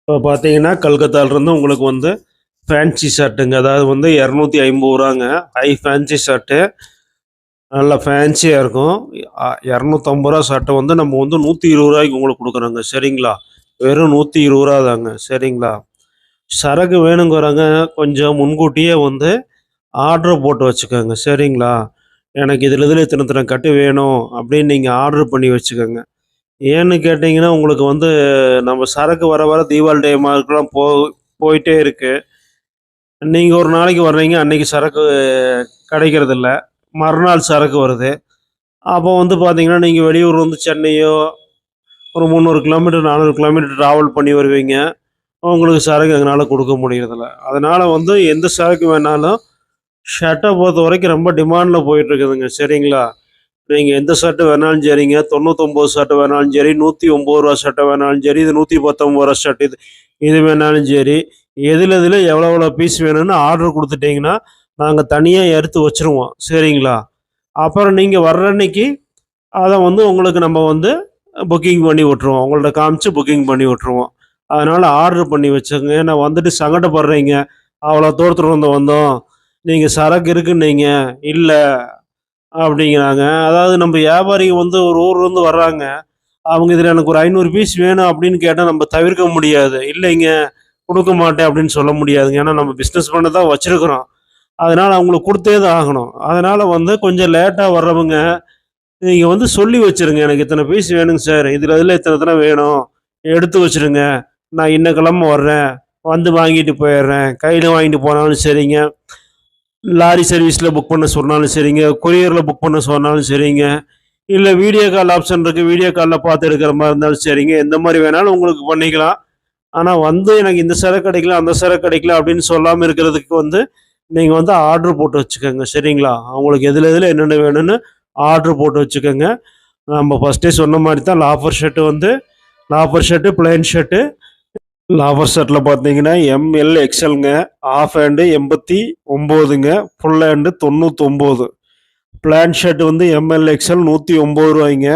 இப்போ பார்த்தீங்கன்னா கல்கத்தாலேருந்து உங்களுக்கு வந்து ஃபேன்சி ஷர்ட்டுங்க அதாவது வந்து இரநூத்தி ஐம்பது ரூபாங்க. ஹை ஃபேன்சி ஷர்ட்டு நல்லா ஃபேன்சியாக இருக்கும். இரநூத்தம்பது ரூபா ஷர்ட்டை வந்து நம்ம வந்து நூற்றி இருபது ரூபாய்க்கு உங்களுக்கு கொடுக்குறோங்க. சரிங்களா? வெறும் நூற்றி இருபது ரூபா தாங்க. சரிங்களா? சரக்கு வேணுங்கிறவங்க கொஞ்சம் முன்கூட்டியே வந்து ஆர்டர் போட்டு வச்சுக்கோங்க. சரிங்களா? எனக்கு இதில் இதில் இத்தனை இத்தனை கட்டு வேணும் அப்படின்னு நீங்கள் ஆர்டர் பண்ணி வச்சுக்கோங்க. ஏன்னு கேட்டிங்கன்னா உங்களுக்கு வந்து நம்ம சரக்கு வர வர தீபாவளி டைம் மார்க்கெலாம் போ போயிட்டே இருக்குது நீங்கள் ஒரு நாளைக்கு வர்றீங்க அன்னைக்கு சரக்கு கிடைக்கிறதில்ல. மறுநாள் சரக்கு வருது. அப்போ வந்து பார்த்தீங்கன்னா நீங்கள் வெளியூர் வந்து சென்னையோ ஒரு முந்நூறு கிலோமீட்டர் நானூறு கிலோமீட்டர் ட்ராவல் பண்ணி வருவீங்க. உங்களுக்கு சரக்கு எங்களால் கொடுக்க முடியறதில்ல. அதனால் வந்து எந்த சரக்கு வேணாலும் ஷர்ட்டை பொறுத்த வரைக்கும் ரொம்ப டிமாண்டில் போயிட்டுருக்குதுங்க சரிங்களா? நீங்கள் எந்த ஷர்ட்டு வேணாலும் சரிங்க தொண்ணூத்தொம்பது ஷர்ட்டு வேணாலும் சரி நூற்றி ஒம்பது ரூபா ஷர்ட்டை வேணாலும் சரி இது நூற்றி பத்தொம்பது ரூபா ஷர்ட் இது இது வேணாலும் சரி எதில் எதில் எவ்வளோ எவ்வளோ பீஸ் வேணும்னு ஆர்டர் கொடுத்துட்டிங்கன்னா நாங்கள் தனியாக எடுத்து வச்சுருவோம். சரிங்களா? அப்புறம் நீங்கள் வர்ற அன்னைக்கு அதை வந்து உங்களுக்கு நம்ம வந்து புக்கிங் பண்ணி விட்ருவோம் உங்கள்ட்ட காமிச்சு புக்கிங் பண்ணி விட்ருவோம் அதனால் ஆர்டர் பண்ணி வச்சுங்க ஏன்னா வந்துட்டு சங்கடப்படுறீங்க. அவ்வளோ தூரத்துல இருந்து வந்தோம். நீங்கள் சரக்கு இருக்குன்னீங்க. இல்லை அப்படிங்கிறாங்க. அதாவது நம்ம வியாபாரிங்க வந்து ஒரு ஊர்லேருந்து வர்றாங்க. அவங்க இதில் எனக்கு ஒரு ஐநூறு பீஸ் வேணும் அப்படின்னு கேட்டால் நம்ம தவிர்க்க முடியாது. இல்லைங்க கொடுக்க மாட்டேன் அப்படின்னு சொல்ல முடியாதுங்க. ஏன்னா நம்ம பிஸ்னஸ் பண்ண தான் வச்சுருக்குறோம். அதனால் அவங்களுக்கு கொடுத்தே தான் ஆகணும். அதனால் வந்து கொஞ்சம் லேட்டாக வர்றவங்க நீங்கள் வந்து சொல்லி வச்சிருங்க. எனக்கு இத்தனை பீஸ் வேணுங்க சார் இதில் இதில் இத்தனை இத்தனை வேணும்? எடுத்து வச்சிருங்க. நான் இன்ன கிழமை வர்றேன். வந்து வாங்கிட்டு போயிடுறேன். கையில் வாங்கிட்டு போனாலும் சரிங்க. லாரி சர்வீஸில் புக் பண்ண சொன்னாலும் சரிங்க கொரியரில் புக் பண்ண சொன்னாலும் சரிங்க. இல்லை வீடியோ கால் ஆப்ஷன் இருக்குது வீடியோ காலில் பார்த்து எடுக்கிற மாதிரி இருந்தாலும் சரிங்க. எந்த மாதிரி வேணாலும் உங்களுக்கு பண்ணிக்கலாம். ஆனால் வந்து எனக்கு இந்த சரக்கு கிடைக்கல அந்த சரக்கு கிடைக்கல அப்படின்னு சொல்லாமல் இருக்கிறதுக்கு வந்து நீங்கள் வந்து ஆர்டர் போட்டு வச்சுக்கோங்க சரிங்களா? அவங்களுக்கு எதில் எதில் என்னென்ன வேணும்னு ஆர்டர் போட்டு வச்சுக்கோங்க. நம்ம ஃபஸ்ட்டே சொன்ன மாதிரி தான் லாஃபர் ஷர்ட்டு வந்து loafer shirt plain shirt loafer ஷர்ட்டில் பார்த்தீங்கன்னா எம்எல் எக்ஸல்ங்க ஆஃப் ஹேண்டு எண்பத்தி ஒம்போதுங்க ஃபுல் ஹேண்டு தொண்ணூத்தொம்போது. பிளான் ஷர்ட் வந்து எம்எல் எக்ஸல் நூற்றி ஒம்பது ரூபாய்ங்க.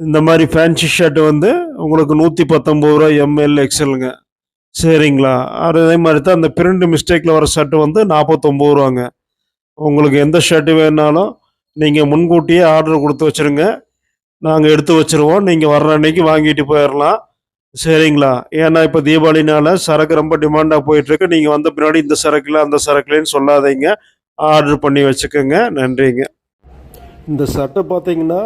இந்த மாதிரி ஃபேன்சி ஷர்ட் வந்து உங்களுக்கு நூற்றி பத்தொம்பது ரூபா எம்எல் எக்ஸலுங்க சரிங்களா? அதே மாதிரி தான் அந்த பிரிண்ட் மிஸ்டேக்கில் வர ஷர்ட் வந்து நாற்பத்தொம்பது ரூபாங்க உங்களுக்கு எந்த ஷர்ட் வேணாலும் நீங்கள் முன்கூட்டியே ஆர்டர் கொடுத்து வச்சுருங்க. நாங்கள் எடுத்து வச்சுருவோம். நீங்கள் வர்ற அன்னைக்கு வாங்கிட்டு போயிடலாம் சரிங்களா? ஏன்னா இப்போ தீபாவளினால சரக்கு ரொம்ப டிமாண்டாக போயிட்டுருக்கு. நீங்கள் வந்த பின்னாடி இந்த சரக்கில் அந்த சரக்குலன்னு சொல்லாதீங்க. ஆர்டர் பண்ணி வச்சுக்கோங்க. நன்றிங்க. இந்த சட்டை பார்த்தீங்கன்னா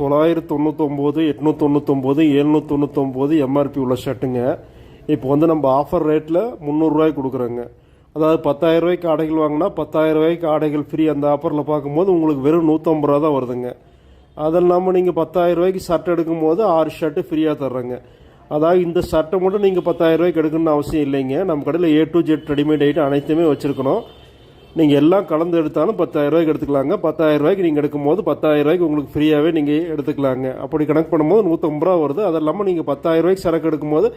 தொள்ளாயிரத்தி தொண்ணூத்தொம்போது எட்நூத்தி தொண்ணூத்தொம்போது எழுநூத்தி தொண்ணூத்தொம்போது எம்ஆர்பி உள்ள ஷர்ட்டுங்க இப்போ வந்து நம்ம ஆஃபர் ரேட்டில் முந்நூறுரூவாய்க்கு கொடுக்குறோங்க. அதாவது பத்தாயிரம் ரூபாய்க்கு ஆடைகள் வாங்கினா பத்தாயிரம் ரூபாய்க்கு ஆடைகள் ஃப்ரீ அந்த ஆஃபரில் பார்க்கும்போது உங்களுக்கு வெறும் நூற்றம்பது ரூபா தான் வருதுங்க. அது இல்லாமல் நீங்கள் பத்தாயிரம் ரூபாய்க்கு ஷர்ட் எடுக்கும்போது ஆறு ஷர்ட்டு ஃப்ரீயாக தர்றேங்க. அதாவது இந்த சட்டை மட்டும் நீங்கள் பத்தாயிரம் ரூபாய்க்கு எடுக்கணும்னு அவசியம் இல்லைங்க. நம்ம கடையில் A to Z readymade item அனைத்துமே வச்சுருக்கணும். நீங்கள் எல்லாம் கலந்து எடுத்தாலும் பத்தாயிரம் ரூபாய்க்கு எடுத்துக்கலாங்க. பத்தாயிரம் ரூபாய்க்கு நீங்கள் எடுக்கும்போது பத்தாயிரம் ரூபாய்க்கு உங்களுக்கு ஃப்ரீயாகவே நீங்கள் எடுத்துக்கலாங்க. அப்படி கணக்கு பண்ணும்போது நூற்றம்பது ரூபா வருது. அது இல்லாமல் நீங்கள் பத்தாயிரம் ரூபாய்க்கு சரக்கு எடுக்கும்போது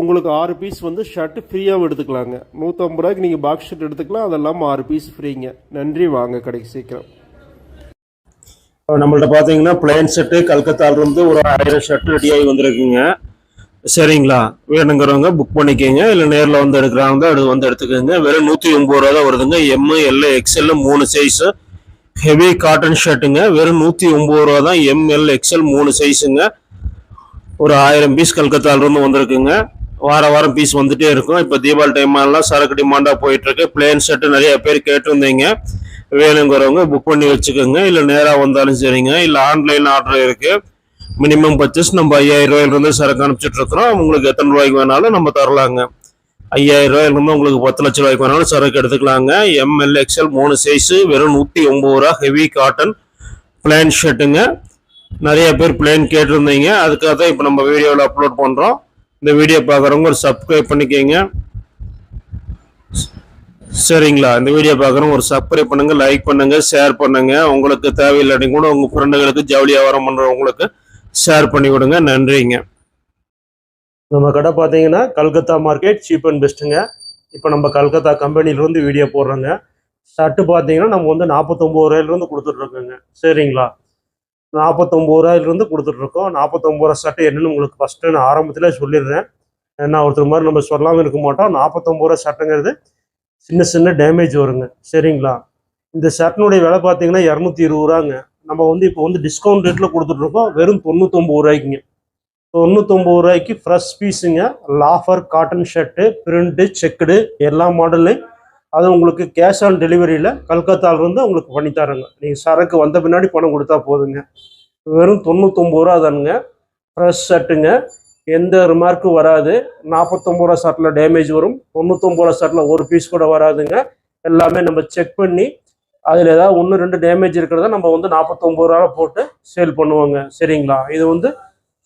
உங்களுக்கு ஆறு பீஸ் வந்து ஷர்ட்டு ஃப்ரீயாகவும் எடுத்துக்கலாங்க. நூற்றம்பது ரூபாய்க்கு நீங்கள் பாக்ஸ் ஷர்ட் எடுத்துக்கலாம். அது இல்லாமல் ஆறு பீஸ் ஃப்ரீங்க நன்றி வாங்க கடைக்கு சீக்கிரம். நம்மள்ட்ட பார்த்தீங்கன்னா பிளைன் ஷர்ட்டு கல்கத்தாவிலேருந்து ஒரு ஆயிரம் ஷர்ட் ரெடியாகி வந்திருக்குங்க. சரிங்களா? வேணுங்கிறவங்க புக் பண்ணிக்கோங்க. இல்லை நேரில் வந்து எடுக்கிறாங்க அது வந்து எடுத்துக்கோங்க. வெறும் நூற்றி ஒம்பது ரூபா தான் வருதுங்க. எம்மு எல் எக்ஸ்எல் மூணு சைஸு ஹெவி காட்டன் ஷர்ட்டுங்க வெறும் நூற்றி ஒம்பது ரூபா தான் எம்எல் எக்ஸ்எல் மூணு சைஸுங்க ஒரு ஆயிரம் பீஸ் கல்கத்தாவிலேருந்து வந்திருக்குங்க. வார வாரம் பீஸ் வந்துகிட்டே இருக்கும். இப்போ தீபாவளி டைம்லாம் சரக்கு டிமாண்டாக போயிட்டுருக்கு. பிளேன் ஷர்ட் நிறைய பேர் கேட்டிருந்தீங்க. வேணுங்கிறவங்க புக் பண்ணி வச்சுக்கோங்க. இல்லை நேராக வந்தாலும் சரிங்க. இல்லை ஆன்லைன் ஆர்டர் இருக்குது மினிமம் பர்ச்சேஸ் நம்ம ஐயாயிரம் ரூபாயிலிருந்து சரக்கு அனுப்பிச்சிட்டு இருக்கிறோம். உங்களுக்கு எத்தனை ரூபாய்க்கு வேணாலும் நம்ம தரலாங்க. ஐயாயிரம் ரூபாயிலிருந்து உங்களுக்கு பத்து லட்ச ரூபாய்க்கு வேணாலும் சரக்கு எடுத்துக்கலாங்க. எம்எல் எக்ஸ்எல் மூணு சைஸு வெறும் நூற்றி ஒம்பது ரூபா ஹெவி காட்டன் பிளான் ஷர்ட்டுங்க நிறைய பேர் பிளான் கேட்டிருந்தீங்க. அதுக்காக தான் இப்போ நம்ம வீடியோவில் அப்லோட் பண்ணுறோம் இந்த வீடியோ பார்க்குறவங்க ஒரு சப்ஸ்கிரைப் பண்ணிக்கோங்க. சரிங்களா? இந்த வீடியோ பார்க்குறவங்க ஒரு சப்ஸ்கிரைப் பண்ணுங்க லைக் பண்ணுங்கள் ஷேர் பண்ணுங்க. உங்களுக்கு தேவையில்லாட்டி கூட உங்கள் ஃப்ரெண்டுகளுக்கு ஜவுளி வியாபாரம் பண்ணுறவங்களுக்கு ஷேர் பண்ணி விடுங்க நன்றிங்க. நம்ம கடை பார்த்தீங்கன்னா கல்கத்தா மார்க்கெட் சீப் அண்ட் பெஸ்ட்டுங்க இப்போ நம்ம கல்கத்தா கம்பெனிலேருந்து வீடியோ போடுறோங்க. ஷர்ட்டு பார்த்தீங்கன்னா நம்ம வந்து நாற்பத்தொம்பது ரூபாயிலிருந்து கொடுத்துட்ருக்கோங்க. சரிங்களா? நாற்பத்தொம்பது ரூபாயிலிருந்து கொடுத்துட்ருக்கோம். நாற்பத்தொம்பது ரூபா ஷர்ட்டு என்னென்னு உங்களுக்கு ஃபஸ்ட்டு நான் ஆரம்பத்தில் சொல்லிடுறேன். ஏன்னா ஒருத்தர் மாதிரி நம்ம சொல்லாமல் இருக்க மாட்டோம். நாற்பத்தொம்பது ரூபா ஷர்ட்டுங்கிறது சின்ன சின்ன டேமேஜ் வருங்க. சரிங்களா? இந்த ஷர்ட்னுடைய விலை பார்த்தீங்கன்னா இரநூத்தி இருபது ரூபாங்க. நம்ம வந்து இப்போ வந்து டிஸ்கவுண்ட் ரேட்டில் கொடுத்துட்ருக்கோம். வெறும் தொண்ணூத்தொம்பது ரூபாய்க்குங்க. தொண்ணூத்தொம்பது ரூபாய்க்கு fresh பீஸுங்க loafer cotton shirt print checked எல்லா மாடல்லையும் அது உங்களுக்கு கேஷ் ஆன் டெலிவரியில் கல்கத்தாவிலேருந்து உங்களுக்கு பண்ணி நீங்கள் சரக்கு வந்த பின்னாடி பணம் கொடுத்தா போதுங்க. வெறும் தொண்ணூத்தொம்பது ரூபா தானுங்க. ஃப்ரெஷ் ஷர்ட்டுங்க எந்த ரிமார்க்கும் வராது. நாற்பத்தொம்பது ரூபா ஷர்ட்டில் டேமேஜ் வரும். தொண்ணூத்தொம்பது ரூபா ஷர்ட்டில் ஒரு பீஸ் கூட வராதுங்க. எல்லாமே நம்ம செக் பண்ணி அதில் ஏதாவது ஒன்று ரெண்டு டேமேஜ் இருக்கிறத நம்ம வந்து நாற்பத்தொம்பது ரூபா போட்டு சேல் பண்ணுவோங்க. சரிங்களா? இது வந்து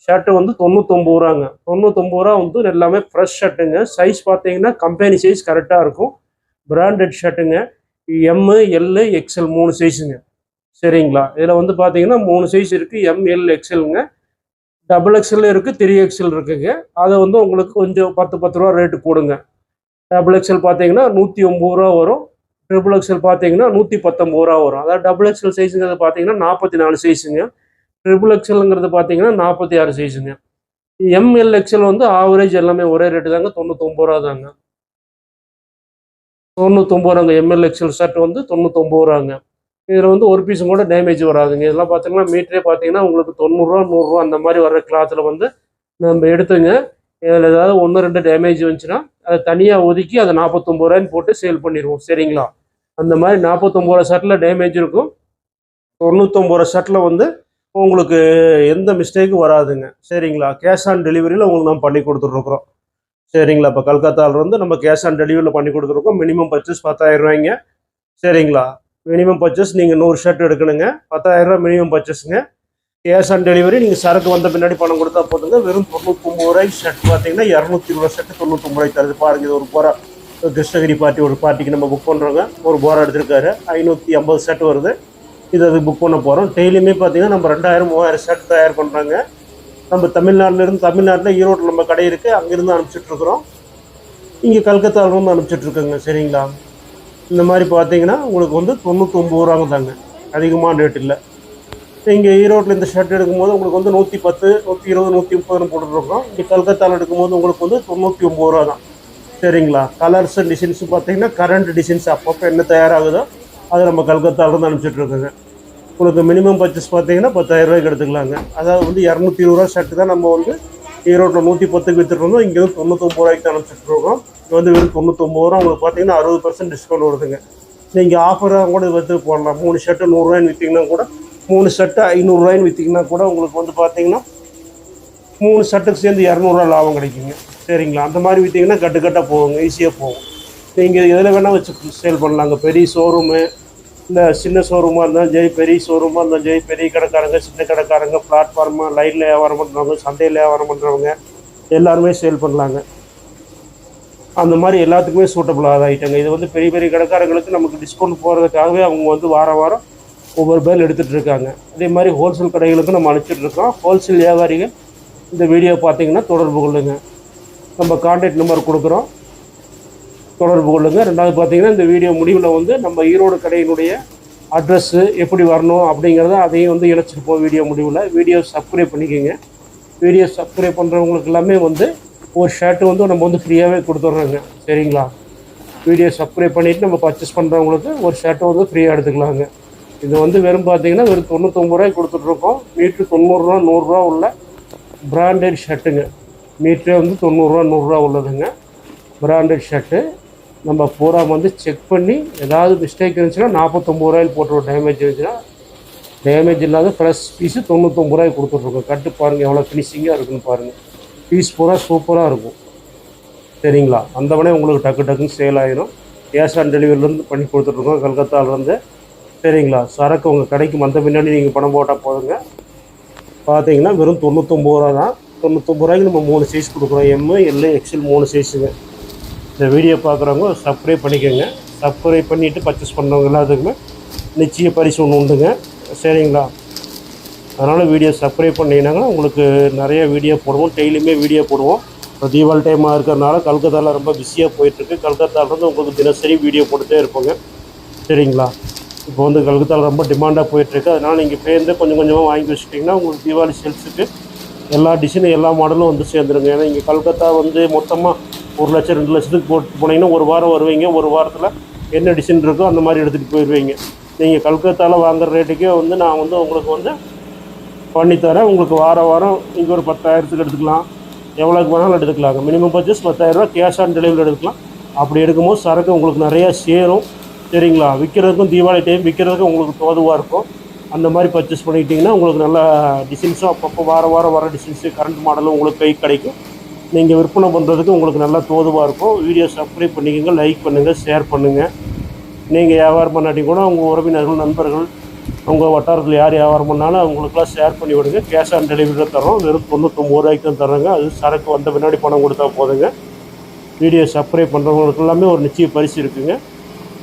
ஷர்ட்டு வந்து தொண்ணூத்தொம்பது ரூபாங்க. தொண்ணூத்தொம்பது ரூபா வந்து எல்லாமே ஃப்ரெஷ் ஷர்ட்டுங்க சைஸ் பார்த்தீங்கன்னா கம்பெனி சைஸ் கரெக்டாக இருக்கும். பிராண்டட் ஷர்ட்டுங்க எம்மு எல்லு எக்ஸ்எல் மூணு சைஸுங்க சரிங்களா? இதில் வந்து பார்த்தீங்கன்னா மூணு சைஸ் இருக்குது எம் எல் எக்ஸ்எல்ங்க டபுள் எக்ஸ்எல் இருக்குது த்ரீ எக்ஸ்எல் இருக்குங்க. அதை வந்து உங்களுக்கு கொஞ்சம் பத்து பத்து ரூபா ரேட்டு போடுங்க. டபுள் எக்ஸ்எல் பார்த்தீங்கன்னா நூற்றி ஒம்பது ரூபா வரும். ட்ரிபிள் எக்ஸல் பார்த்தீங்கன்னா நூற்றி பத்தொம்பது ரூபா வரும். அதாவது டபுள் எக்ஸ்எல் சைஸுங்கிறது பார்த்தீங்கன்னா நாற்பத்தி நாலு சைஸுங்க ட்ரிபிள் எக்ஸலுங்கிறது பார்த்தீங்கன்னா நாற்பத்தி ஆறு சைஸுங்க எம்எல் எக்ஸல் வந்து ஆவரேஜ் எல்லாமே ஒரே ரேட்டு தாங்க தொண்ணூத்தொம்பது ரூபா தாங்க தொண்ணூத்தொம்பது ரூபாங்க எம்எல் எக்ஸல் ஷர்ட் வந்து தொண்ணூத்தொம்பது ரூபாங்க இதில் வந்து ஒரு பீஸும் கூட டேமேஜ் வராதுங்க. இதெல்லாம் பார்த்தீங்கன்னா மீட்டரே பார்த்தீங்கன்னா உங்களுக்கு தொண்ணூறுரூவா நூறுரூவா அந்த மாதிரி வர்ற கிளாத்தில் வந்து நம்ம எடுத்துங்க. இதில் ஏதாவது ஒன்று ரெண்டு டேமேஜ் வந்துச்சுன்னா அதை தனியாக ஒதுக்கி அதை நாற்பத்தொம்பது ரூபாய்ன்னு போட்டு சேல் பண்ணிடுவோம். சரிங்களா? அந்த மாதிரி நாற்பத்தொம்பது ரூபா ஷர்ட்டில் டேமேஜ் இருக்கும். தொண்ணூத்தொம்பது ரூபா ஷர்ட்டில் வந்து உங்களுக்கு எந்த மிஸ்டேக்கும் வராதுங்க. சரிங்களா? கேஷ் ஆன் டெலிவரியில் உங்களுக்கு நம்ம பண்ணி கொடுத்துட்ருக்குறோம். சரிங்களா? இப்போ கல்கத்தாவில் வந்து நம்ம கேஷ் ஆன் டெலிவரியில் பண்ணி கொடுத்துருக்கோம் மினிமம் பர்ச்சேஸ் பத்தாயிரம் ரூபாய்ங்க. சரிங்களா? மினிமம் பர்ச்சேஸ் நீங்கள் நூறு ஷர்ட் எடுக்கணுங்க. பத்தாயிரம் ரூபா மினிமம் பர்ச்சேஸுங்க கேஷ் ஆன் டெலிவரி நீங்கள் சரக்கு வந்த பின்னாடி பணம் கொடுத்தா போதுங்க. வெறும் தொண்ணூத்தொம்பது ரூபாய் ஷர்ட் பார்த்தீங்கன்னா இரநூத்தி இருபது ஷர்ட் தொண்ணூத்தொம்பது ரூபாய் தருது. பாருங்க இது ஒரு போரா கிருஷ்ணகிரி பார்ட்டி ஒரு பார்ட்டிக்கு நம்ம புக் பண்ணுறோங்க ஒரு போரா எடுத்திருக்காரு. ஐநூற்றி ஐம்பது ஷர்ட் வருது. இது அது புக் பண்ண போகிறோம் டெய்லியுமே பார்த்தீங்கன்னா நம்ம ரெண்டாயிரம் மூவாயிரம் ஷர்ட் தயார் பண்ணுறாங்க நம்ம தமிழ்நாட்டிலேருந்து தமிழ்நாட்டில் ஈரோட்டில் நம்ம கடை இருக்குது அங்கேருந்து அனுப்பிச்சிட்ருக்குறோம் இங்கே கல்கத்தாவிலேருந்து அனுப்பிச்சிட்ருக்கோங்க சரிங்களா? இந்த மாதிரி பார்த்தீங்கன்னா உங்களுக்கு வந்து தொண்ணூற்றொம்பது ரூபாங்க தாங்க. அதிகமான ரேட் இல்லை. இங்கே ஈரோட்டில் இந்த ஷர்ட் எடுக்கும்போது உங்களுக்கு வந்து நூற்றி பத்து நூற்றி இருபது நூற்றி முப்பதுன்னு போட்டுருக்கோம் இங்கே கல்கத்தாவில் எடுக்கும்போது உங்களுக்கு வந்து தொண்ணூற்றி ஒம்பது ரூபா தான். சரிங்களா? கலர்ஸ் டிசைன்ஸ் பார்த்தீங்கன்னா கரண்ட் டிசைன்ஸ் அப்பப்போ என்ன தயாராகுதோ அதை நம்ம கல்கத்தாவிலேருந்து அனுப்பிச்சிட்ருக்கோங்க. உங்களுக்கு மினிமம் பர்ச்சேஸ் பார்த்தீங்கன்னா பத்தாயிரம் ரூபாய்க்கு எடுத்துக்கலாங்க. அதாவது வந்து இரநூத்தி இருபது ரூபா ஷர்ட்டு தான் நம்ம வந்து ஈரோட்டில் நூற்றி பத்துக்கு விற்றுருந்தோம் இங்கே வந்து தொண்ணூத்தொம்பது ரூபாய்க்கு அனுப்பிச்சிட்ருக்கோம். இங்கே வந்து வெறும் தொண்ணூத்தொம்பது ரூபா. உங்களுக்கு பார்த்தீங்கன்னா அறுபது பர்சன்ட் டிஸ்கவுண்ட் வருதுங்க. நீங்கள் ஆஃபராக கூட வந்து போடலாம். மூணு ஷர்ட்டு நூறுரூவாய்னு விற்றீங்கன்னா கூட மூணு ஷர்ட்டு ஐநூறுரூவாய்னு விற்றீங்கன்னா கூட உங்களுக்கு வந்து பார்த்தீங்கன்னா மூணு ஷர்ட்டுக்கு சேர்ந்து இரநூறுவா லாபம் கிடைக்குங்க. சரிங்களா? அந்த மாதிரி விற்றீங்கன்னா கட்டு கட்டாக போகுங்க ஈஸியாக போகும். நீங்கள் எதில் வேணால் வச்சு சேல் பண்ணலாங்க. பெரிய ஷோரூமு இல்லை சின்ன ஷோரூமாக இருந்தாலும் ஜெய் பெரிய ஷோரூமாக இருந்தாலும் ஜெய் பெரிய கடைக்காரங்க சின்ன கடைக்காரங்க பிளாட்ஃபார்மு லைனில் வியாபாரம் பண்ணுறவங்க சந்தையில் வியாபாரம் பண்ணுறவங்க எல்லாருமே சேல் பண்ணலாங்க. அந்த மாதிரி எல்லாத்துக்குமே சூட்டபுளாக ஆகிட்டாங்க இது வந்து பெரிய பெரிய கடைக்காரங்களுக்கு நமக்கு டிஸ்கவுண்ட் போகிறதுக்காகவே அவங்க வந்து வாரம் வாரம் ஒவ்வொரு பேர் எடுத்துகிட்டு இருக்காங்க அதே மாதிரி ஹோல்சேல் கடைகளுக்கும் நம்ம அனுப்பிச்சிட்ருக்கோம் ஹோல்சேல் வியாபாரிகள் இந்த வீடியோ பார்த்தீங்கன்னா தொடர்பு கொள்ளுங்க. நம்ம கான்டாக்ட் நம்பர் கொடுக்குறோம். தொடர்பு கொள்ளுங்கள் ரெண்டாவது பார்த்தீங்கன்னா இந்த வீடியோ முடிவில் வந்து நம்ம ஈரோடு கடையினுடைய அட்ரஸ்ஸு எப்படி வரணும் அப்படிங்கிறத அதையும் வந்து இணைச்சிருப்போம் வீடியோ முடிவில். வீடியோ சப்ஸ்கிரைப் பண்ணிக்கோங்க. வீடியோ சப்ஸ்கிரைப் பண்ணுறவங்களுக்கு எல்லாமே வந்து ஒரு ஷர்ட்டு வந்து நம்ம வந்து ஃப்ரீயாகவே கொடுத்துட்றோங்க. சரிங்களா? வீடியோ சப்ஸ்கிரைப் பண்ணிவிட்டு நம்ம பர்ச்சேஸ் பண்ணுறவங்களுக்கு ஒரு ஷர்ட்டை வந்து ஃப்ரீயாக எடுத்துக்கலாங்க. இது வந்து வெறும் பார்த்தீங்கன்னா வெறும் தொண்ணூத்தொம்பது ரூபாய்க்கு கொடுத்துட்ருக்கோம். மீட்ரு தொண்ணூறுரூவா நூறுரூவா உள்ள பிராண்டட் ஷர்ட்டுங்க மீட்ரே வந்து தொண்ணூறுரூவா நூறுரூவா உள்ளதுங்க. பிராண்டட் ஷர்ட்டு நம்ம பூரா வந்து செக் பண்ணி ஏதாவது மிஸ்டேக் இருந்துச்சுன்னா நாற்பத்தொம்பது ரூபாயில் போட்டுருவோம் டேமேஜ் இருந்துச்சுன்னா டேமேஜ் இல்லாத ஃப்ரெஷ் பீஸு தொண்ணூத்தொம்பது ரூபாய்க்கு கொடுத்துட்ருக்கோம். கட்டு பாருங்கள் எவ்வளோ ஃபினிஷிங்காக இருக்குன்னு பாருங்கள் பீஸ் பூரா சூப்பராக இருக்கும். சரிங்களா? அந்தவனே உங்களுக்கு டக்கு டக்குன்னு சேல் ஆயிடும் கேஷ் ஆன் டெலிவரிலேருந்து பண்ணி கொடுத்துட்ருக்கோம். கல்கத்தாவிலேருந்து சரிங்களா? சரக்கு உங்கள் கடைக்கு வந்த பின்னாடி நீங்கள் பணம் போட்டால் போதுங்க. பார்த்தீங்கன்னா வெறும் தொண்ணூத்தொம்பது ரூபா தான். தொண்ணூத்தொம்பது ரூபாய்க்கு நம்ம மூணு சைஸ் கொடுக்குறோம். எம்மு எல்லு எக்ஸல் மூணு சைஸுங்க இந்த வீடியோ பார்க்குறவங்க சப்ஸ்கிரைப் பண்ணிக்கோங்க. சப்ஸ்கிரைப் பண்ணிவிட்டு பர்ச்சேஸ் பண்ணவங்க எல்லாத்துக்குமே நிச்சய பரிசு ஒன்று உண்டுங்க. சரிங்களா? அதனால் வீடியோ சப்ஸ்கிரைப் பண்ணிங்கன்னாங்க உங்களுக்கு நிறைய வீடியோ போடுவோம். டெய்லியுமே வீடியோ போடுவோம். இப்போ தீபாவளி டைமாக இருக்கிறதுனால கல்கத்தாவில் ரொம்ப பிஸியாக போயிட்டுருக்கு கல்கத்தாவிலேருந்து உங்களுக்கு தினசரி வீடியோ போட்டுகிட்டே இருப்போங்க. சரிங்களா? இப்போ வந்து கல்கத்தாவில் ரொம்ப டிமாண்டாக போயிட்டுருக்கு. அதனால் நீங்கள் பேருந்து கொஞ்சம் கொஞ்சமாக வாங்கி வச்சுட்டிங்கன்னா உங்களுக்கு தீபாவளி சேல்ஸுக்கு எல்லா டிசைனும் எல்லா மாடலும் வந்து சேர்ந்துருங்க. ஏன்னா இங்கே கல்கத்தா வந்து மொத்தமாக ஒரு லட்சம் ரெண்டு லட்சத்துக்கு போட்டு போனீங்கன்னா ஒரு வாரம் வருவீங்க. ஒரு வாரத்தில் என்ன டிசைன் இருக்கோ அந்த மாதிரி எடுத்துகிட்டு போயிடுவீங்க நீங்கள் கல்கத்தாவில் வாங்குற ரேட்டுக்கே வந்து நான் வந்து உங்களுக்கு வந்து பண்ணித்தரேன் உங்களுக்கு வார வாரம் இங்கே ஒரு பத்தாயிரத்துக்கு எடுத்துக்கலாம். எவ்வளோக்கு வேணாலும் எடுத்துக்கலாங்க. மினிமம் பர்ச்சேஸ் பத்தாயிரரூவா கேஷ் ஆன் டெலிவரி எடுத்துக்கலாம். அப்படி எடுக்கும்போது சரக்கு உங்களுக்கு நிறையா சேரும். சரிங்களா? விற்கிறதுக்கும் தீபாவளி டைம் விற்கிறதுக்கும் உங்களுக்கு தோதுவாக இருக்கும். அந்த மாதிரி பர்ச்சேஸ் பண்ணிக்கிட்டிங்கன்னா உங்களுக்கு நல்லா டிசைன்ஸும் அப்பப்போ வார வாரம் வர டிசைன்ஸு கரண்ட் மாடலும் உங்களுக்கு கை கிடைக்கும். நீங்கள் விற்பனை பண்ணுறதுக்கு உங்களுக்கு நல்லா தோதுவாக இருக்கும். வீடியோ சப்ஸ்கிரைப் பண்ணிக்கோங்க லைக் பண்ணுங்கள் ஷேர் பண்ணுங்கள் நீங்கள் வியாபாரம் பண்ணாட்டி கூட உங்கள் உறவினர்கள் நண்பர்கள் உங்கள் வட்டாரத்தில் யார் வியாபாரம் பண்ணாலும் அவங்களுக்குலாம் ஷேர் பண்ணி விடுங்க. கேஷ் ஆன் டெலிவரியில் தரோம் வெறும் தொண்ணூத்தொம்பது ரூபாய்க்கு தான் தர்றாங்க. அது சரக்கு வந்த பின்னாடி பணம் கொடுத்தா போதுங்க. வீடியோ சப்ஸ்கிரைப் பண்ணுறவங்களுக்கு எல்லாமே ஒரு நிச்சய பரிசு இருக்குங்க.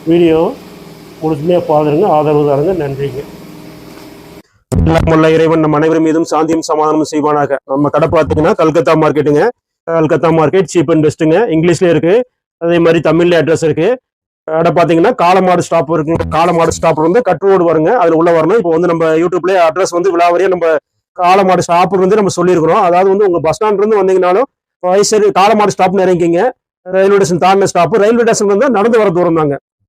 வீடியோ முழுமையாக பாருங்க ஆதரவு தாருங்க நன்றிங்க. எல்லாமுள்ள இறைவன் நம்ம அனைவரும் மீதும் சாந்தியும் சமாதானம் செய்வானாக. நம்ம கடை பார்த்தீங்கன்னா கல்கத்தா மார்க்கெட்டுங்க. கல்கத்தா மார்க்கெட் சீப் அண்ட் பெஸ்ட்டுங்க இங்கிலீஷ்லேயும் இருக்குது அதே மாதிரி தமிழ்ல அட்ரஸ் இருக்குது கடை பார்த்தீங்கன்னா காலமாடு ஸ்டாப் இருக்குங்க. காலமாடு ஸ்டாப் வந்து கட் ரோடு வருங்க. அதில் உள்ளே வரணும். இப்போ வந்து நம்ம யூடியூப்லேயே அட்ரஸ் வந்து விழாவறியாக நம்ம காலமாடு ஸ்டாப் வந்து நம்ம சொல்லியிருக்கிறோம். அதாவது வந்து உங்கள் பஸ் ஸ்டாண்ட்லேருந்து வந்தீங்கனாலும் வயசு காலமாடு ஸ்டாப்னு இறங்கிங்க ரயில்வே ஸ்டேஷன் தாண்டின ஸ்டாப்பு ரயில்வே ஸ்டேஷன் வந்து நடந்து வர தூரம் தாங்க.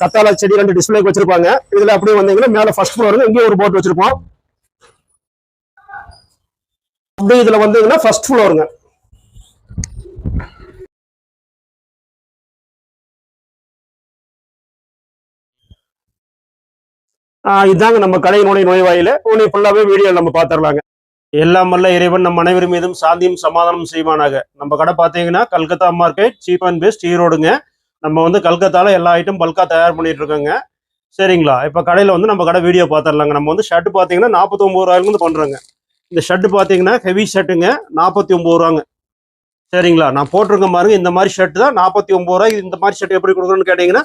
கத்தாழை செடி ரெண்டு டிஸ்பிளேக்கு வச்சிருப்பாங்க. இதுல அப்படியே வந்தீங்கன்னா மேல ஃபர்ஸ்ட் ஃப்ளோர் இங்கே ஒரு போட் வச்சிருப்போம். அப்படியே இதுல வந்தீங்கன்னா ஃபர்ஸ்ட் ஃப்ளோருங்க ஆஹ் இதாங்க நம்ம கடையினுடைய நுழைவாயில. உன்னை ஃபுல்லாவே வீடியோ நம்ம பாத்துரலாங்க. எல்லாம் வல்ல இறைவன் நம்ம அனைவரும் மீதும் சாந்தியும் சமாதானம் செய்வானாக. நம்ம கடை பார்த்தீங்கன்னா Calcutta market cheap and best ஈரோடுங்க. நம்ம வந்து கல்கத்தால எல்லா ஐட்டம் பல்கா தயார் பண்ணிட்டு இருக்கோங்க. சரிங்களா? இப்போ கடையில் வந்து நம்ம கடை வீடியோ பார்த்துடலாங்க. நம்ம வந்து ஷர்ட் பார்த்தீங்கன்னா நாற்பத்தொம்பது ரூபாயிலிருந்து பண்ணுறோங்க இந்த ஷர்ட் பார்த்தீங்கன்னா ஹெவி ஷர்ட்டுங்க நாற்பத்தி ஒம்பது ரூபாங்க சரிங்களா? நான் போட்டிருக்கேன் பாருங்க இந்த மாதிரி ஷர்ட் தான் நாற்பத்தி ஒம்பது ரூபாய். இந்த மாதிரி ஷர்ட் எப்படி கொடுக்குறோன்னு கேட்டிங்கன்னா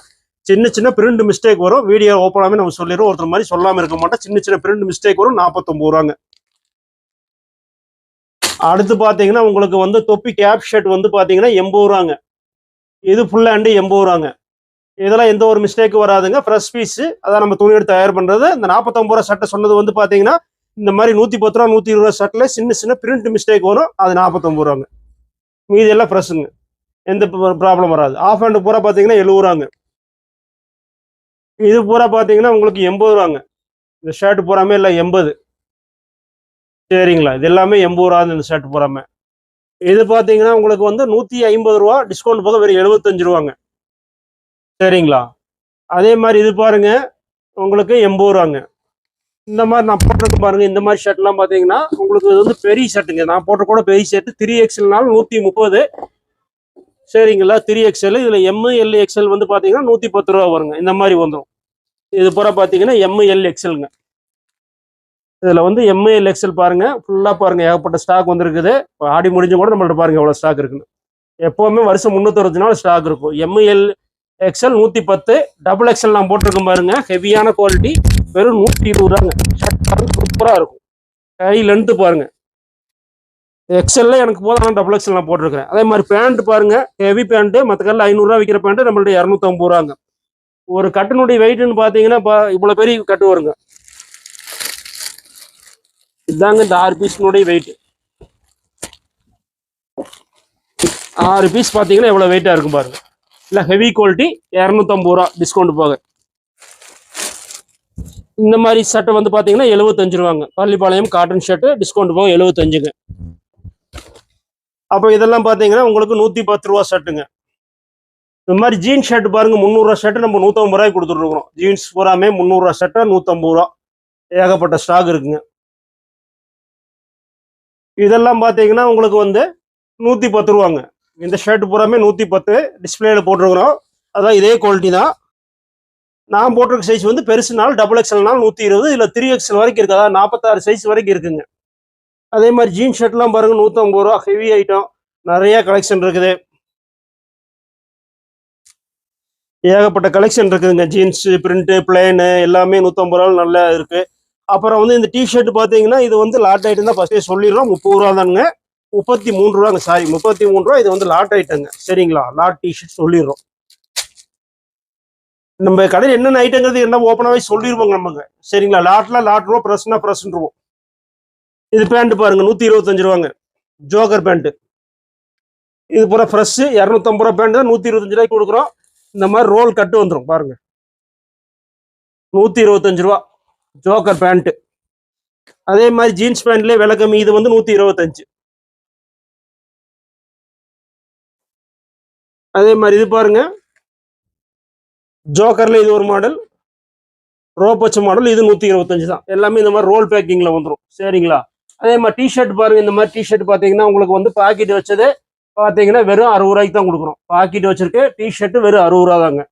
சின்ன சின்ன பிரிண்ட் மிஸ்டேக் வரும். வீடியோ ஓப்பனாகவே நம்ம சொல்லிடுறோம். ஒருத்தர் மாதிரி சொல்லாமல் இருக்க மாட்டோம். சின்ன சின்ன பிரிண்ட் மிஸ்டேக் வரும் நாற்பத்தொம்பது ரூபாங்க அடுத்து பார்த்தீங்கன்னா உங்களுக்கு வந்து தொப்பி கேப் ஷர்ட் வந்து பார்த்தீங்கன்னா எண்பது ரூபாங்க இது ஃபுல் ஹேண்டு எண்பது ரூபாங்க இதெல்லாம் எந்த ஒரு மிஸ்டேக்கும் வராதுங்க. ஃப்ரெஷ் பீஸு அதான் நம்ம துணி எடுத்து தயார் பண்ணுறது இந்த நாற்பத்தொம்பது ரூபா சட்டை சொன்னது வந்து பார்த்தீங்கன்னா இந்த மாதிரி நூற்றி பத்து ரூபா நூற்றி இருபது ரூபா சட்டில் சின்ன சின்ன பிரிண்ட் மிஸ்டேக் வரும். அது நாற்பத்தொம்பது ரூபாங்க. மீதி எல்லாம் ஃப்ரெஷ்ஷுங்க எந்த ப்ராப்ளம் வராது. ஆஃப் ஹேண்டு பூரா பார்த்தீங்கன்னா எழுபது ரூபாங்க இது பூரா பார்த்தீங்கன்னா உங்களுக்கு எண்பது ரூபாங்க இந்த ஷர்ட் பூராமே இல்லை எண்பது. சரிங்களா? இது எல்லாமே எண்பது ரூபா இந்த ஷர்ட் பூராமே. இது பார்த்தீங்கன்னா உங்களுக்கு வந்து நூற்றி ஐம்பது ரூபா டிஸ்கவுண்ட் போக வெறும் எழுபத்தஞ்சு ரூபாங்க. சரிங்களா? அதே மாதிரி இது பாருங்க உங்களுக்கு எண்பது ரூபாங்க. இந்த மாதிரி நான் போட்டிருக்க பாருங்க இந்த மாதிரி ஷர்ட்லாம் பார்த்தீங்கன்னா உங்களுக்கு இது வந்து பெரிய ஷர்ட்டுங்க நான் போட்ட கூட பெரிய ஷர்ட் த்ரீ எக்ஸ்எல்னாலும் நூற்றி முப்பது. சரிங்களா? த்ரீ எக்ஸ்எல் இதில் எம்மு எல் எக்ஸ்எல் வந்து பார்த்தீங்கன்னா நூற்றி பத்து ரூபா வருங்க. இந்த மாதிரி வந்துடும் இது பூரா பார்த்தீங்கன்னா எம்மு எல் எக்ஸ்எல்ங்க இதில் வந்து எம்ஏஎல் எக்ஸ்எல் பாருங்க. ஃபுல்லாக பாருங்க. ஏகப்பட்ட ஸ்டாக் வந்துருக்குது. இப்போ ஆடி முடிஞ்சும் கூட நம்மள்ட்ட பாருங்க எவ்வளோ ஸ்டாக் இருக்குன்னு. எப்போவுமே வருஷம் முந்நூற்றி நாள் ஸ்டாக் இருக்கும். எம்ஏஎல் எக்ஸ்எல் நூற்றி பத்து டபுள் எக்ஸ்எல் நான் போட்டிருக்கேன் பாருங்க. ஹெவியான குவாலிட்டி வெறும் நூற்றி இருபது ரூபாங்க. ஷர்ட் பாருங்க சூப்பராக இருக்கும். கை லென்த்து பாருங்க. எக்ஸல்ல எனக்கு போதும். டபுள் எக்ஸ்எல் நான் போட்டிருக்கிறேன். அதே மாதிரி பேண்ட் பாருங்க. ஹெவி பேண்ட்டு மற்ற கல்ல ஐநூறுரூவா விற்கிற பேண்ட்டு நம்மள்ட்ட இரநூத்தம்பது ரூபாங்க. ஒரு கட்டினுடைய வெயிட்னு பார்த்தீங்கன்னா இப்போ இவ்வளோ பெரிய கட்டு வருங்க. இதாங்க இந்த ஆறு பீஸ்னுடைய வெயிட் ஆறு பீஸ் பார்த்தீங்கன்னா எவ்வளோ வெயிட்டாக இருக்கும் பாருங்க. இல்லை ஹெவி குவாலிட்டி இரநூத்தம்பது ரூபா டிஸ்கவுண்ட் போக. இந்த மாதிரி சட்டை வந்து பார்த்தீங்கன்னா எழுபத்தஞ்சு ரூபாங்க. பள்ளிப்பாளையம் காட்டன் ஷர்ட்டு டிஸ்கவுண்ட் போக எழுபத்தஞ்சுங்க அப்போ இதெல்லாம் பார்த்தீங்கன்னா உங்களுக்கு நூற்றி பத்து ரூபா ஷர்ட்டுங்க இந்த மாதிரி ஜீன்ஸ் ஷர்ட் பாருங்க முந்நூறுரூவா ஷர்ட்டு நம்ம நூற்றம்பது ரூபாய்க்கு கொடுத்துட்ருக்குறோம் ஜீன்ஸ் பூராமே முந்நூறுரூவா ஷர்ட்டை நூற்றம்பது ரூபா. ஏகப்பட்ட ஸ்டாக் இருக்குங்க. இதெல்லாம் பார்த்தீங்கன்னா உங்களுக்கு வந்து நூற்றி பத்து ரூபாங்க. இந்த ஷர்ட் பூராமே நூற்றி பத்து டிஸ்பிளேல போட்டிருக்கிறோம். அதான் இதே குவாலிட்டி தான். நான் போட்டிருக்க சைஸ் வந்து பெருசுனாலும் டபுள் எக்ஸ்எல்னாலும் நூற்றி இருபது இல்லை த்ரீ எக்ஸ்எல் வரைக்கும் இருக்குது அதாவது நாற்பத்தாறு சைஸ் வரைக்கும் இருக்குங்க. அதே மாதிரி ஜீன்ஸ் ஷர்ட்லாம் பாருங்கள் நூற்றம்பது ரூபா ஹெவி ஐட்டம் நிறையா கலெக்ஷன் இருக்குது. ஏகப்பட்ட கலெக்ஷன் இருக்குதுங்க. ஜீன்ஸு பிரிண்ட்டு பிளேனு எல்லாமே நூற்றம்பது ரூபா நல்லா இருக்குது அப்புறம் வந்து இந்த டிஷர்ட் பார்த்தீங்கன்னா இது வந்து லாட் ஐட்டம் தான் ஃபர்ஸ்டே சொல்லிடுறோம். முப்பது ரூபா தானுங்க. முப்பத்தி மூணு ரூபாங்க சாரி முப்பத்தி மூணு ரூபா இது வந்து லாட் ஐட்டங்க சரிங்களா? லாட் டிஷர்ட் சொல்லிடுறோம். நம்ம கடையில் என்னென்ன ஐட்டங்கிறது என்ன ஓப்பனாகவே சொல்லிடுவோங்க நம்மங்க. சரிங்களா? லாட்ல லாட் ரூபா ப்ரெஸ்னா ப்ரெஸ்ன்றுவோம் இது பேண்ட் பாருங்க நூற்றி இருபத்தஞ்சு ரூபாங்க. ஜோக்கர் பேண்ட்டு இது பூரா ஃப்ரெஷ்ஷு இரநூத்தம்பது ரூபா பேண்ட் தான் நூற்றி இருபத்தஞ்சு ரூபாய்க்கு கொடுக்குறோம். இந்த மாதிரி ரோல் கட்டு வந்துடும் பாருங்க. நூற்றி இருபத்தஞ்சு ரூபா. Joker pant. அதே மாதிரி ஜீன்ஸ் பேண்ட்லேயே விலை கம்மி இது வந்து நூற்றி இருபத்தஞ்சு. அதே மாதிரி இது பாருங்க. ஜோக்கரில் இது ஒரு மாடல். ரோபச்ச மாடல் இது நூற்றி இருபத்தஞ்சு தான். எல்லாமே இந்த மாதிரி ரோல் பேக்கிங்கில் வந்துடும் சரிங்களா? அதே மாதிரி டிஷர்ட் பாருங்க. இந்த மாதிரி டிஷர்ட் பார்த்தீங்கன்னா உங்களுக்கு வந்து பாக்கெட் வச்சது பார்த்தீங்கன்னா வெறும் அறுபது ரூபாய்க்கு தான் கொடுக்குறோம். பாக்கெட் வச்சிருக்கு டிஷர்ட் வெறும் அறுபது ரூபா தாங்க.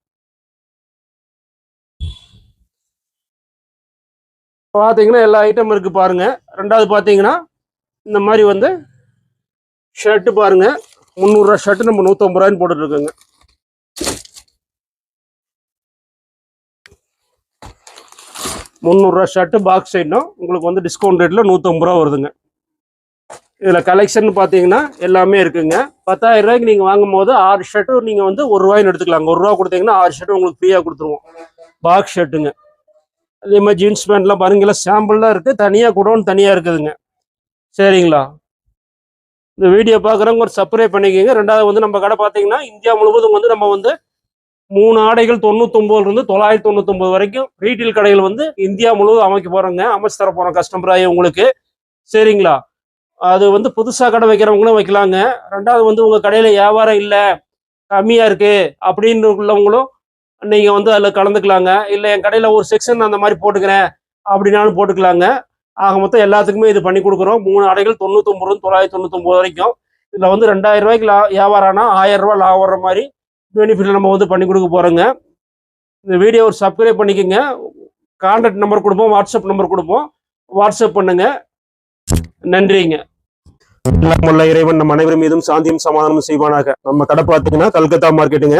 பார்த்தீங்கன்னா எல்லா ஐட்டம் இருக்குது பாருங்கள் ரெண்டாவது பார்த்தீங்கன்னா இந்த மாதிரி வந்து ஷர்ட்டு பாருங்க. முந்நூறுரூவா ஷர்ட்டு நம்ம நூற்றம்பது ரூபாய்ன்னு போட்டுட்ருக்கோங்க. முந்நூறுரூவா ஷர்ட்டு பாக்ஸ் ஐட்டம் உங்களுக்கு வந்து டிஸ்கவுண்ட் ரேட்டில் நூற்றம்பது ரூபா வருதுங்க. இதில் கலெக்ஷன் பார்த்தீங்கன்னா எல்லாமே இருக்குங்க. பத்தாயிரம் ரூபாய்க்கு நீங்கள் வாங்கும் போது ஆறு ஷர்ட்டு நீங்கள் வந்து ஒரு ரூபாய்னு எடுத்துக்கலாங்க. ஒரு ரூபா கொடுத்தீங்கன்னா ஆறு ஷர்ட்டு உங்களுக்கு ஃப்ரீயாக கொடுத்துருவோம். பாக்ஸ் ஷர்ட்டுங்க அதே மாதிரி ஜீன்ஸ் பேண்ட்லாம் பாருங்களா சாம்பிள்லாம் இருக்குது தனியாக குடோன் தனியாக இருக்குதுங்க. சரிங்களா? இந்த வீடியோ பார்க்குறவங்க ஒரு சப்ஸ்கிரைப் பண்ணிக்கோங்க. ரெண்டாவது வந்து நம்ம கடை பார்த்தீங்கன்னா இந்தியா முழுவதும் வந்து நம்ம வந்து மூணு ஆடைகள் தொண்ணூத்தொம்பதுலேருந்து தொள்ளாயிரத்தி தொண்ணூத்தொம்பது வரைக்கும் ரீட்டைல் கடைகள் வந்து இந்தியா முழுவதும் அமைக்க போகிறோங்க அமைச்சு தர போகிறோம் கஸ்டமராக உங்களுக்கு. சரிங்களா? அது வந்து புதுசாக கடை வைக்கிறவங்களும் வைக்கலாங்க. ரெண்டாவது வந்து உங்கள் கடையில் வியாபாரம் இல்லை கம்மியாக இருக்குது அப்படின்னு உள்ளவங்களும் நீங்கள் வந்து அதில் கலந்துக்கலாங்க. இல்லை என் கடையில் ஒரு செக்ஷன் அந்த மாதிரி போட்டுக்கிறேன் அப்படின்னாலும் போட்டுக்கலாங்க. ஆக மொத்தம் எல்லாத்துக்குமே இது பண்ணி கொடுக்குறோம். மூணு ஆடைகள் தொண்ணூத்தொம்பது தொள்ளாயிரத்தி தொண்ணூத்தொம்பது வரைக்கும். இதில் வந்து ரெண்டாயிரம் ரூபாய்க்கு லா வியாபாரம் ஆனால் ஆயிரம் ரூபா லாபம் வர்ற மாதிரி பெனிஃபிட் நம்ம வந்து பண்ணி கொடுக்க போகிறோங்க இந்த வீடியோ ஒரு சப்ஸ்கிரைப் பண்ணிக்கோங்க. கான்டாக்ட் நம்பர் கொடுப்போம். வாட்ஸ்அப் நம்பர் கொடுப்போம். வாட்ஸ்அப் பண்ணுங்க. நன்றிங்க. இல்லாமல்ல இறைவன் நம்ம அனைவரும் மீதும் சாந்தியும் சமாதானம் செய்வானாக. நம்ம கடை பார்த்தீங்கன்னா கல்கத்தா மார்க்கெட்டுங்க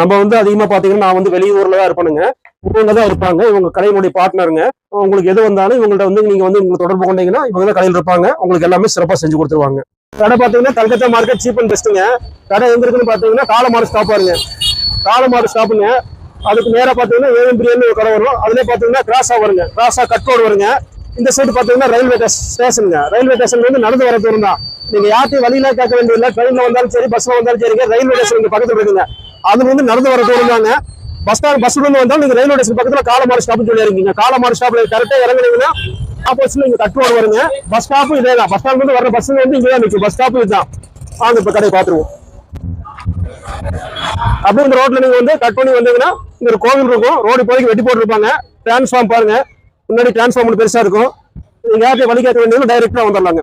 நம்ம வந்து அதிகமா பாத்தீங்கன்னா நான் வந்து வெளியூர்ல தான் இருப்பேனுங்க. இவங்க தான் இருப்பாங்க. இவங்க கடையினுடைய பார்ட்னருங்க உங்களுக்கு எது வந்தாலும் இவங்கள்ட்ட வந்து நீங்க வந்து உங்களுக்கு தொடர்பு கொண்டீங்கன்னா இவங்க தான் கடையில் இருப்பாங்க. உங்களுக்கு எல்லாமே சிறப்பா செஞ்சு கொடுத்துருவாங்க. கடை பாத்தீங்கன்னா கல்கத்தா மார்க்கெட் சீப் அண்ட் பெஸ்ட்டுங்க கடை எங்க இருக்குன்னு பாத்தீங்கன்னா காலமாறு ஸ்டாப் பாருங்க. காலமாடு ஸ்டாப்புங்க அதுக்கு நேரா பாத்தீங்கன்னா ஏஎம் பிரியாணி ஒரு கடை வரும் அதுல பாத்தீங்கன்னா கிராஸா வருங்க. கிராஸா கட் ரோடு வருங்க. இந்த சைடு பாத்தீங்கன்னா ரயில்வே ஸ்டேஷனுங்க ரயில்வே ஸ்டேஷன்ல இருந்து நடந்து வர தூரம் தான். நீங்க யார்ட்டையும் வழியில கேட்க வேண்டியதில்லை. ட்ரெயின்ல வந்தாலும் சரி பஸ்ல வந்தாலும் சரிங்க. ரயில்வே ஸ்டேஷன் பக்கத்துல இருக்குங்க. அது வந்து நடந்து வர தூரம் தாங்க. பஸ் ஸ்டாண்ட் பஸ் இருந்து வந்தாலும் நீங்க ரயில்வே ஸ்டேஷன் பக்கத்துல காலமாறு ஸ்டாப்னு சொல்லி இறங்கிங்க காலமாடு ஸ்டாப்ல கரெக்டா இறங்குனீங்கன்னா ஆப்போசிட்ல இங்க கட் வருங்க பஸ் ஸ்டாப்பும் இதே தான் பஸ் ஸ்டாண்ட் வந்து வர பஸ் வந்து இங்கே நிற்கும் பஸ் ஸ்டாப்பும் இதுதான். வாங்க இப்ப கடையை பாத்துருவோம் அப்படியே இந்த ரோட்ல நீங்க வந்து கட் பண்ணி வந்தீங்கன்னா இங்க ஒரு கோவில் இருக்கும். ரோடு இப்போதைக்கு வெட்டி போட்டுருப்பாங்க. டிரான்ஸ்ஃபார்ம் பாருங்க. முன்னாடி டிரான்ஸ்ஃபார்ம் பெருசா இருக்கும். நீங்க யார்கிட்ட வழி கேட்க வேண்டியது டைரக்டா வந்துடலாங்க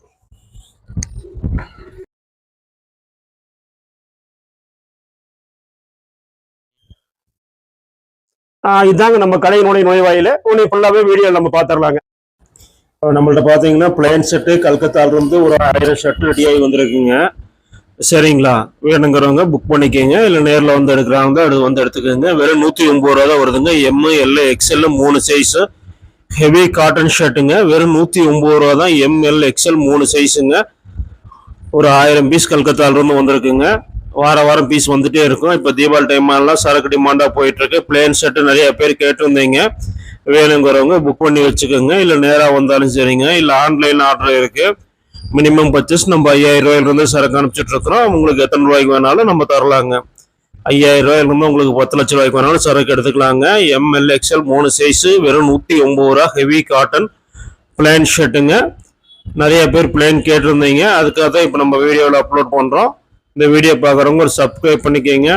இதாங்க நம்ம கடையினுடைய நுழைவாயில. உன்னை ஃபுல்லாவே வீடியோ நம்ம பாத்துரலாங்க. நம்மள்ட்ட பார்த்தீங்கன்னா பிளைன் செட்டு கல்கத்தால இருந்து ஒரு ஆயிரம் ஷர்ட் ரெடி ஆகி வந்திருக்குங்க. சரிங்களா? வேணுங்கிறவங்க புக் பண்ணிக்கோங்க. இல்லை நேரில் வந்து எடுக்கிறாங்க அது வந்து எடுத்துக்கோங்க. வெறும் நூற்றி ஒம்பது ரூபா தான் வருதுங்க எம்மு எல்ஏ எக்ஸ்எல் மூணு சைஸு ஹெவி காட்டன் ஷர்ட்டுங்க வெறும் நூற்றி ஒம்பது ரூபா தான் எம்எல் எக்ஸ்எல் மூணு சைஸுங்க ஒரு ஆயிரம் பீஸ் கல்கத்தாலிருந்து வந்திருக்குங்க. வார வாரம் பீஸ் வந்துட்டே இருக்கும். இப்போ தீபாவளி டைம் எல்லாம் சரக்கு டிமாண்டாக போயிட்டுருக்கு. பிளேன் ஷர்ட் நிறைய பேர் கேட்டிருந்தீங்க. வேணுங்கிறவங்க புக் பண்ணி வச்சுக்கோங்க. இல்லை நேராக வந்தாலும் சரிங்க. இல்லை ஆன்லைன் ஆர்டர் இருக்குது மினிமம் பர்ச்சேஸ் நம்ம ஐயாயிரம் ரூபாயிலிருந்து சரக்கு அனுப்பிச்சிட்ருக்குறோம் உங்களுக்கு எத்தனை ரூபாய்க்கு வேணாலும் நம்ம தரலாங்க. ஐயாயிரம் ரூபாயிலிருந்து உங்களுக்கு பத்து லட்ச ரூபாய்க்கு வேணாலும் சரக்கு எடுத்துக்கலாங்க. எம்எல் எக்ஸ்எல் மூணு சைஸு வெறும் நூற்றி ஒம்பது ரூபா ஹெவி காட்டன் பிளேன் ஷர்ட்டுங்க நிறைய பேர் பிளேன் கேட்டிருந்தீங்க. அதுக்காக தான் இப்போ நம்ம வீடியோவில் அப்லோட் பண்ணுறோம் இந்த வீடியோ பார்க்குறவங்க ஒரு சப்ஸ்கிரைப் பண்ணிக்கோங்க.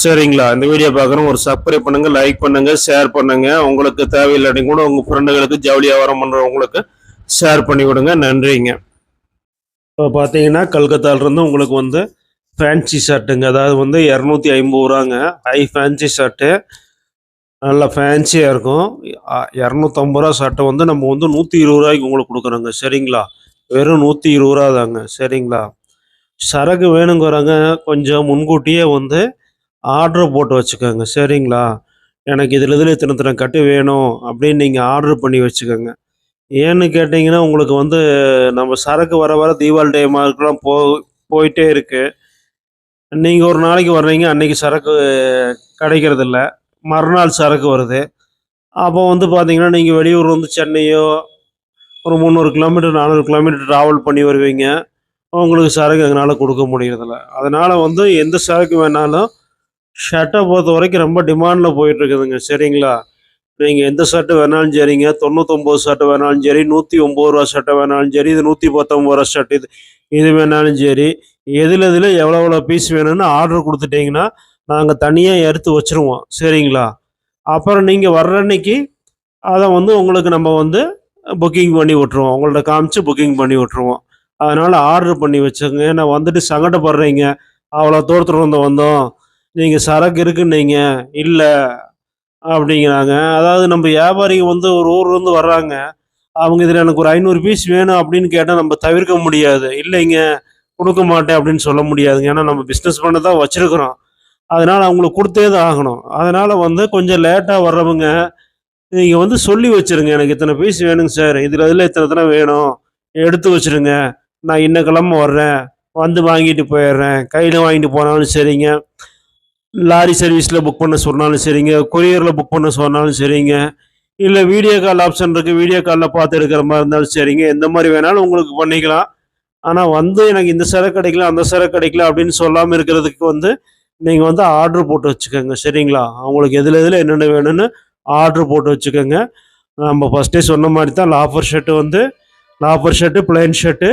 சரிங்களா? இந்த வீடியோ பார்க்குறவங்க ஒரு சப்ஸ்கிரைப் பண்ணுங்க லைக் பண்ணுங்கள் ஷேர் பண்ணுங்க. உங்களுக்கு தேவையில்லாட்டி கூட உங்கள் ஃப்ரெண்டுகளுக்கு ஜவுளி வரம் பண்ணுறவங்களுக்கு ஷேர் பண்ணி விடுங்க நன்றிங்க. இப்போ பார்த்தீங்கன்னா கல்கத்தாலருந்து உங்களுக்கு வந்து ஃபேன்சி ஷர்ட்டுங்க அதாவது வந்து இரநூத்தி ஐம்பது ரூபாங்க. ஹை ஃபேன்சி ஷர்ட்டு நல்லா ஃபேன்சியாக இருக்கும். இரநூத்தம்பது ரூபா ஷர்ட்டை வந்து நம்ம வந்து நூற்றி இருபது ரூபாய்க்கு உங்களுக்கு கொடுக்குறோங்க. சரிங்களா? வெறும் நூற்றி இருபது ரூபா தாங்க சரிங்களா? சரக்கு வேணுங்கிறவங்க கொஞ்சம் முன்கூட்டியே வந்து ஆர்டர் போட்டு வச்சுக்கோங்க. சரிங்களா? எனக்கு இதில் இதில் இத்தனை இத்தனை கட்டு வேணும் அப்படின்னு நீங்கள் ஆர்டர் பண்ணி வச்சுக்கோங்க. ஏன்னு கேட்டிங்கன்னா உங்களுக்கு வந்து நம்ம சரக்கு வர வர தீபாவளி டைம் இருக்கலாம் போ போயிட்டே இருக்குது நீங்கள் ஒரு நாளைக்கு வர்றீங்க அன்றைக்கி சரக்கு கிடைக்கிறதில்ல. மறுநாள் சரக்கு வருது. அப்போ வந்து பார்த்தீங்கன்னா நீங்கள் வெளியூர் வந்து சென்னையோ ஒரு முந்நூறு கிலோமீட்டர் நானூறு கிலோமீட்டர் ட்ராவல் பண்ணி வருவீங்க. உங்களுக்கு சரக்கு எங்களால் கொடுக்க முடியறதில்ல. அதனால் வந்து எந்த சரக்கு வேணாலும் ஷர்ட்டை பொறுத்த வரைக்கும் ரொம்ப டிமாண்டில் போயிட்டுருக்குதுங்க. சரிங்களா? நீங்கள் எந்த ஷர்ட்டு வேணாலும் சரிங்க தொண்ணூத்தொம்பது ஷர்ட்டு வேணாலும் சரி நூற்றி ஒம்பது ரூபா ஷர்ட்டை வேணாலும் சரி இது நூற்றி பத்தொம்பது ரூபா ஷர்ட் இது இது வேணாலும் சரி எதில் எதில் எவ்வளோ எவ்வளோ பீஸ் வேணும்னு ஆர்டர் கொடுத்துட்டீங்கன்னா நாங்கள் தனியாக எடுத்து வச்சுருவோம். சரிங்களா? அப்புறம் நீங்கள் வர்ற அன்னைக்கு அதை வந்து உங்களுக்கு நம்ம வந்து புக்கிங் பண்ணி விட்ருவோம் உங்கள்ட்ட காமிச்சு புக்கிங் பண்ணி விட்ருவோம் அதனால் ஆர்டர் பண்ணி வச்சுங்க ஏன்னா வந்துட்டு சங்கடப்படுறீங்க. அவ்வளோ தூரத்தில் இருந்து வந்தோம். நீங்கள் சரக்கு இருக்குன்னீங்க. இல்லை அப்படிங்கிறாங்க. அதாவது நம்ம வியாபாரிங்க வந்து ஒரு ஊர்லேருந்து வர்றாங்க. அவங்க இதில் எனக்கு ஒரு ஐநூறு பீஸ் வேணும் அப்படின்னு கேட்டால் நம்ம தவிர்க்க முடியாது. இல்லைங்க கொடுக்க மாட்டேன் அப்படின்னு சொல்ல முடியாதுங்க. ஏன்னா நம்ம பிஸ்னஸ் பண்ண தான் வச்சுருக்குறோம். அதனால் அவங்களுக்கு கொடுத்தே தான் ஆகணும். அதனால் வந்து கொஞ்சம் லேட்டாக வர்றவங்க நீங்கள் வந்து சொல்லி வச்சிருங்க. எனக்கு இத்தனை பீஸ் வேணுங்க சார் இதில் இதில் இத்தனை இத்தனை வேணும்? எடுத்து வச்சிருங்க. நான் இன்ன கிழமை வர்றேன். வந்து வாங்கிட்டு போயிடுறேன். கையில் வாங்கிட்டு போனாலும் சரிங்க. லாரி சர்வீஸில் புக் பண்ண சொன்னாலும் சரிங்க. கொரியரில் புக் பண்ண சொன்னாலும் சரிங்க. இல்லை வீடியோ கால் ஆப்ஷன் இருக்குது வீடியோ காலில் பார்த்து எடுக்கிற மாதிரி இருந்தாலும் சரிங்க. எந்த மாதிரி வேணாலும் உங்களுக்கு பண்ணிக்கலாம். ஆனால் வந்து எனக்கு இந்த சரக்கு கிடைக்கல அந்த சரக்கு கிடைக்கல அப்படின்னு சொல்லாமல் இருக்கிறதுக்கு வந்து நீங்கள் வந்து ஆர்டர் போட்டு வச்சுக்கோங்க. சரிங்களா? அவங்களுக்கு எதில் எதில் என்னென்ன வேணும்னு ஆர்டர் போட்டு வச்சுக்கோங்க. நம்ம ஃபஸ்ட்டே சொன்ன மாதிரி தான் லாஃபர் ஷர்ட்டு வந்து லாஃபர் ஷர்ட்டு பிளைன் ஷர்ட்டு